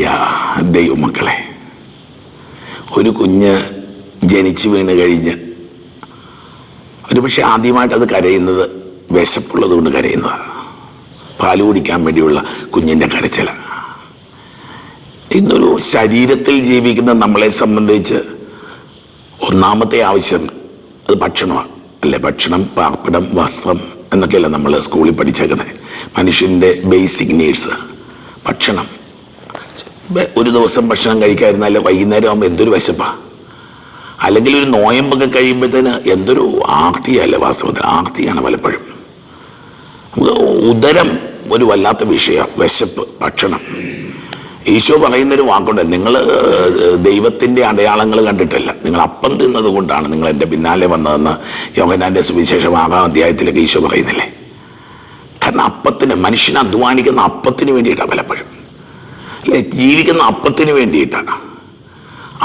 പ്രിയ ദൈവമക്കളെ ഒരു കുഞ്ഞ് ജനിച്ചു വീണ് കഴിഞ്ഞ് ഒരുപക്ഷെ ആദ്യമായിട്ട് അത് കരയുന്നത് വിശപ്പുള്ളത് കൊണ്ട് കരയുന്നതാണ്. പാൽ കുടിക്കാൻ വേണ്ടിയുള്ള കുഞ്ഞിന്റെ കരച്ചില ഇന്നൊരു ശരീരത്തിൽ ജീവിക്കുന്ന നമ്മളെ സംബന്ധിച്ച് ഒന്നാമത്തെ ആവശ്യം അത് ഭക്ഷണമാണ്. അല്ലെ ഭക്ഷണം പാർപ്പിടം വസ്ത്രം എന്നൊക്കെയല്ല നമ്മൾ സ്കൂളിൽ പഠിച്ചേക്കുന്നത് മനുഷ്യന്റെ ബേസിക് നീഡ്സ് ഭക്ഷണം. ഒരു ദിവസം ഭക്ഷണം കഴിക്കാതിരുന്നാൽ വൈകുന്നേരം ആകുമ്പോൾ എന്തൊരു വിശപ്പാ. അല്ലെങ്കിൽ ഒരു നോയമ്പൊക്കെ കഴിയുമ്പോഴത്തേന് എന്തൊരു ആർത്തിയല്ല വാസ്തവത്തിൽ ആർത്തിയാണ് പലപ്പോഴും. നമുക്ക് ഉദരം ഒരു വല്ലാത്ത വിഷയമാണ് വിശപ്പ് ഭക്ഷണം. ഈശോ പറയുന്നൊരു വാക്കുണ്ട് നിങ്ങൾ ദൈവത്തിന്റെ അടയാളങ്ങൾ കണ്ടിട്ടല്ല നിങ്ങൾ അപ്പം തിന്നത് കൊണ്ടാണ് നിങ്ങൾ എന്റെ പിന്നാലെ വന്നതെന്ന് യോഹനാന്റെ സുവിശേഷം ആറാം അധ്യായത്തിലൊക്കെ ഈശോ പറയുന്നില്ലേ? കാരണം അപ്പത്തിന് മനുഷ്യൻ അധ്വാനിക്കുന്ന അപ്പത്തിന് വേണ്ടിയിട്ടാണ് പലപ്പോഴും. അല്ലെ ജീവിക്കുന്ന അപ്പത്തിന് വേണ്ടിയിട്ടാണ്.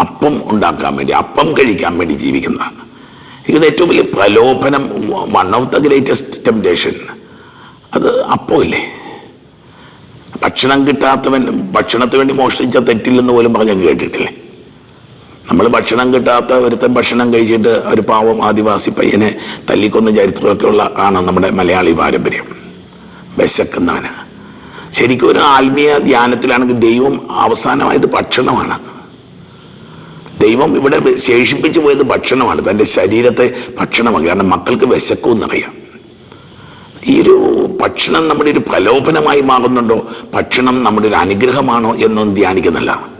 അപ്പം ഉണ്ടാക്കാൻ വേണ്ടി അപ്പം കഴിക്കാൻ വേണ്ടി ജീവിക്കുന്നതാണ്. ഇത് ഏറ്റവും വലിയ പ്രലോഭനം one of the greatest temptation അത് അപ്പമില്ലേ ഭക്ഷണം കിട്ടാത്തവൻ ഭക്ഷണത്തിന് വേണ്ടി മോഷ്ടിച്ച തെറ്റില്ലെന്ന് പോലും പറഞ്ഞ് കേട്ടിട്ടില്ലേ? നമ്മൾ ഭക്ഷണം കിട്ടാത്ത ഒരുത്തൻ ഭക്ഷണം കഴിച്ചിട്ട് ഒരു പാവം ആദിവാസി പയ്യനെ തല്ലിക്കൊന്ന ചരിത്രമൊക്കെ ഉള്ള ആണ് നമ്മുടെ മലയാളി പാരമ്പര്യം. വിശക്കുന്നവന് ശരിക്കും ഒരു ആത്മീയ ധ്യാനത്തിലാണെങ്കിൽ ദൈവം അവസാനമായത് ഭക്ഷണമാണ്. ദൈവം ഇവിടെ ശേഷിപ്പിച്ചു പോയത് ഭക്ഷണമാണ്. തന്റെ ശരീരത്തെ ഭക്ഷണമാണ്. കാരണം മക്കൾക്ക് വിശക്കും വിശക്കുമെന്നറിയാം ഈ ഒരു ഭക്ഷണം നമ്മുടെ ഒരു പ്രലോഭനമായി മാറുന്നുണ്ടോ? ഭക്ഷണം നമ്മുടെ ഒരു അനുഗ്രഹമാണോ എന്നൊന്നും ധ്യാനിക്കുന്നില്ല.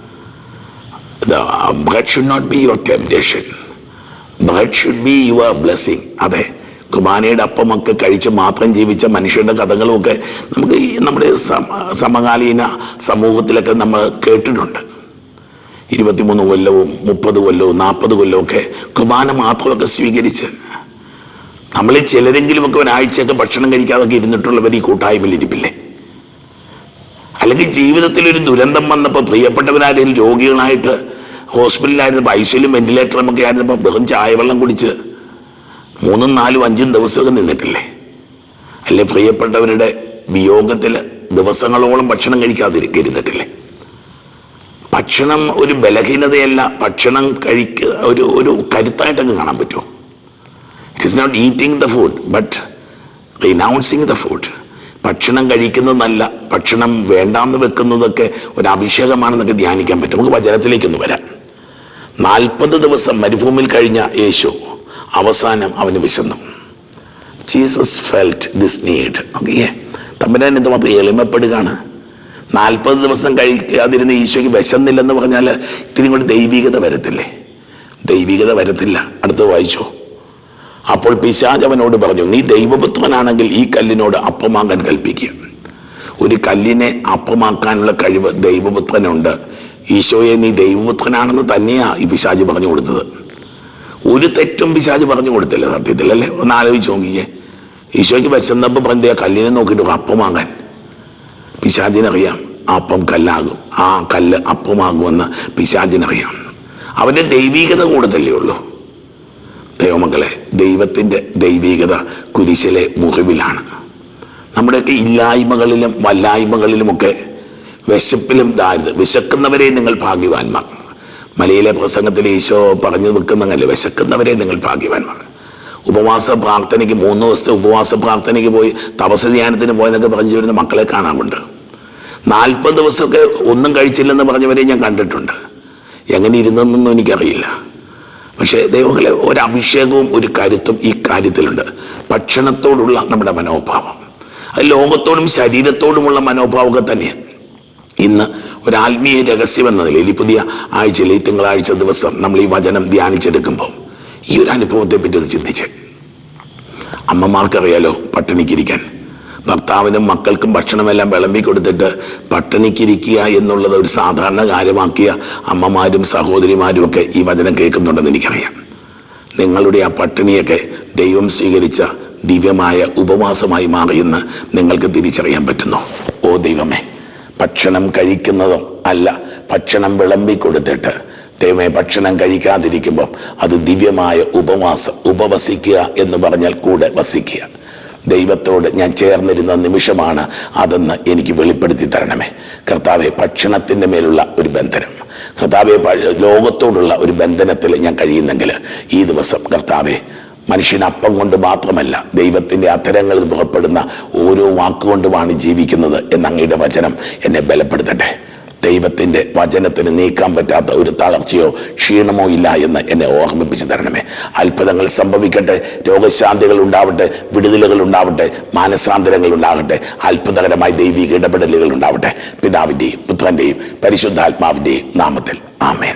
Bread should not be your temptation bread should be your blessing അതെ. കുർബാനയുടെ അപ്പമൊക്കെ കഴിച്ച് മാത്രം ജീവിച്ച മനുഷ്യരുടെ കഥകളുമൊക്കെ നമുക്ക് നമ്മുടെ സമകാലീന സമൂഹത്തിലൊക്കെ നമ്മൾ കേട്ടിട്ടുണ്ട്. ഇരുപത്തിമൂന്ന് കൊല്ലവും മുപ്പത് കൊല്ലവും നാൽപ്പത് കൊല്ലവും ഒക്കെ കുർബാന മാത്രമൊക്കെ സ്വീകരിച്ച് നമ്മളിൽ ചിലരെങ്കിലുമൊക്കെ ഒരാഴ്ചയൊക്കെ ഭക്ഷണം കഴിക്കാതൊക്കെ ഇരുന്നിട്ടുള്ളവർ ഈ കൂട്ടായ്മയിൽ ഇരിപ്പില്ലേ അല്ലെങ്കിൽ ജീവിതത്തിൽ ഒരു ദുരന്തം വന്നപ്പോൾ പ്രിയപ്പെട്ടവരാരെങ്കിലും രോഗികളായിട്ട് ഹോസ്പിറ്റലിലായിരുന്നപ്പോൾ ഐസിലും വെന്റിലേറ്ററും ഒക്കെ ആയിരുന്നപ്പോൾ വെറും ചായവെള്ളം കുടിച്ച് മൂന്നും നാലും അഞ്ചും ദിവസമൊക്കെ നിന്നിട്ടില്ലേ? അല്ലെ പ്രിയപ്പെട്ടവരുടെ വിയോഗത്തിൽ ദിവസങ്ങളോളം ഭക്ഷണം കഴിക്കാതിരിക്കരുന്നിട്ടില്ലേ? ഭക്ഷണം ഒരു ബലഹീനതയല്ല ഭക്ഷണം കഴിക്കുക ഒരു ഒരു കരുത്തായിട്ടൊക്കെ കാണാൻ പറ്റുമോ? It is not eating the food but renouncing the food ഭക്ഷണം കഴിക്കുന്നതല്ല ഭക്ഷണം വേണ്ടാന്ന് വെക്കുന്നതൊക്കെ ഒരു അഭിഷേകമാണെന്നൊക്കെ ധ്യാനിക്കാൻ പറ്റും. നമുക്ക് വചനത്തിലേക്കൊന്ന് വരാം. നാൽപ്പത് ദിവസം മരുഭൂമിയിൽ കഴിഞ്ഞ യേശു അവസാനം അവന് വിശന്നു. Jesus felt this need okay തമ്പുരാൻ എന്തുമാത്രം എളിമപ്പെടുകയാണ്. നാൽപ്പത് ദിവസം കഴിക്കാതിരുന്ന ഈശോയ്ക്ക് വിശന്നില്ലെന്ന് പറഞ്ഞാൽ ഇത്തിരി കൂടി ദൈവികത വരത്തില്ലേ? ദൈവികത വരത്തില്ല. അടുത്ത് വായിച്ചോ. അപ്പോൾ പിശാജ് അവനോട് പറഞ്ഞു നീ ദൈവപുത്രനാണെങ്കിൽ ഈ കല്ലിനോട് അപ്പമാകാൻ കൽപ്പിക്കുക. ഒരു കല്ലിനെ അപ്പമാക്കാനുള്ള കഴിവ് ദൈവപുത്രനുണ്ട്. ഈശോയെ നീ ദൈവപുത്രനാണെന്ന് തന്നെയാണ് ഈ പിശാജ് പറഞ്ഞു കൊടുത്തത്. ഒരു തെറ്റും പിശാജ് പറഞ്ഞു കൊടുത്തില്ല സത്യത്തിൽ അല്ലേ ഒന്ന് ആലോചിച്ച് നോക്കിക്കേ. ഈശോയ്ക്ക് വിശന്നപ്പോൾ പറഞ്ഞ കല്ലിനെ നോക്കിയിട്ട് അപ്പം വാങ്ങാൻ. പിശാജിനറിയാം ആ അപ്പം കല്ലാകും. ആ കല്ല് അപ്പമാകുമെന്ന് പിശാജിനറിയാം. അവന്റെ ദൈവീകത കൂടുതലേ ഉള്ളൂ. ദൈവമക്കളെ ദൈവത്തിന്റെ ദൈവീകത കുരിശിലെ മുറിവിലാണ്. നമ്മുടെയൊക്കെ ഇല്ലായ്മകളിലും വല്ലായ്മകളിലുമൊക്കെ വിശപ്പിലും ദാരിദ്ര്യം. വിശക്കുന്നവരെ നിങ്ങൾ ഭാഗ്യവാന്മാർ. മലയിലെ പ്രസംഗത്തിൽ ഈശോ പറഞ്ഞു വെക്കുന്നങ്ങല്ലേ വിശക്കുന്നവരെ നിങ്ങൾ ഭാഗ്യവാന്മാർ. ഉപവാസ പ്രാർത്ഥനയ്ക്ക് മൂന്ന് ദിവസത്തെ ഉപവാസ പ്രാർത്ഥനയ്ക്ക് പോയി തപസ് ധ്യാനത്തിന് പോയെന്നൊക്കെ പറഞ്ഞു വരുന്ന മക്കളെ കാണാറുണ്ട്. നാൽപ്പത് ദിവസമൊക്കെ ഒന്നും കഴിച്ചില്ലെന്ന് പറഞ്ഞവരെ ഞാൻ കണ്ടിട്ടുണ്ട്. എങ്ങനെ ഇരുന്നെന്നൊന്നും എനിക്കറിയില്ല. പക്ഷേ ദൈവങ്ങളെ ഒരു അഭിഷേകവും ഒരു കരുത്തും ഈ കാര്യത്തിലുണ്ട്. ഭക്ഷണത്തോടുള്ള നമ്മുടെ മനോഭാവം. അത് ലോകത്തോടും ശരീരത്തോടുമുള്ള മനോഭാവമൊക്കെ തന്നെയാണ് ഇന്ന് ഒരു ആത്മീയ രഹസ്യം എന്ന നിലയിൽ ഈ പുതിയ ആഴ്ചയിൽ ഈ തിങ്കളാഴ്ച ദിവസം നമ്മൾ ഈ വചനം ധ്യാനിച്ചെടുക്കുമ്പോൾ ഈ ഒരു അനുഭവത്തെ പറ്റി ഒന്ന് ചിന്തിച്ച്. അമ്മമാർക്കറിയാലോ പട്ടിണിക്കിരിക്കാൻ. ഭർത്താവിനും മക്കൾക്കും ഭക്ഷണമെല്ലാം വിളമ്പി കൊടുത്തിട്ട് പട്ടിണിക്കിരിക്കുക എന്നുള്ളത് ഒരു സാധാരണ കാര്യമാക്കിയ അമ്മമാരും സഹോദരിമാരും ഒക്കെ ഈ വചനം കേൾക്കുന്നുണ്ടെന്ന് എനിക്കറിയാം. നിങ്ങളുടെ ആ പട്ടിണിയൊക്കെ ദൈവം സ്വീകരിച്ച ദിവ്യമായ ഉപവാസമായി മാറിയെന്ന് നിങ്ങൾക്ക് തിരിച്ചറിയാൻ പറ്റുന്നു. ഓ ദൈവമേ. ഭക്ഷണം കഴിക്കുന്നതോ അല്ല ഭക്ഷണം വിളമ്പി കൊടുത്തിട്ട് ദൈവമേ ഭക്ഷണം കഴിക്കാതിരിക്കുമ്പം അത് ദിവ്യമായ ഉപവാസം ഉപവസിക്കുക എന്ന് പറഞ്ഞാൽ കൂടെ വസിക്കുക. ദൈവത്തോട് ഞാൻ ചേർന്നിരുന്ന നിമിഷമാണ് അതെന്ന് എനിക്ക് വെളിപ്പെടുത്തി തരണമേ. കർത്താവെ ഭക്ഷണത്തിന്റെ മേലുള്ള ഒരു ബന്ധനം. കർത്താവെ ലോകത്തോടുള്ള ഒരു ബന്ധനത്തിൽ ഞാൻ കഴിയുന്നെങ്കിൽ ഈ ദിവസം കർത്താവെ മനുഷ്യന് അപ്പം കൊണ്ട് മാത്രമല്ല ദൈവത്തിന്റെ അത്തരങ്ങളിൽ പുറപ്പെടുന്ന ഓരോ വാക്കുകൊണ്ടുമാണ് ജീവിക്കുന്നത് എന്ന് അങ്ങയുടെ വചനം എന്നെ ബലപ്പെടുത്തട്ടെ. ദൈവത്തിന്റെ വചനത്തിന് നീക്കാൻ പറ്റാത്ത ഒരു തളർച്ചയോ ക്ഷീണമോ ഇല്ല എന്ന് എന്നെ ഓർമ്മിപ്പിച്ചു തരണമേ. അത്ഭുതങ്ങൾ സംഭവിക്കട്ടെ രോഗശാന്തികൾ ഉണ്ടാവട്ടെ വിടുതലുകൾ ഉണ്ടാവട്ടെ മാനസാന്തരങ്ങൾ ഉണ്ടാകട്ടെ അത്ഭുതകരമായ ദൈവിക ഇടപെടലുകൾ ഉണ്ടാവട്ടെ. പിതാവിന്റെയും പുത്രന്റെയും പരിശുദ്ധാത്മാവിന്റെയും നാമത്തിൽ. ആമേൻ.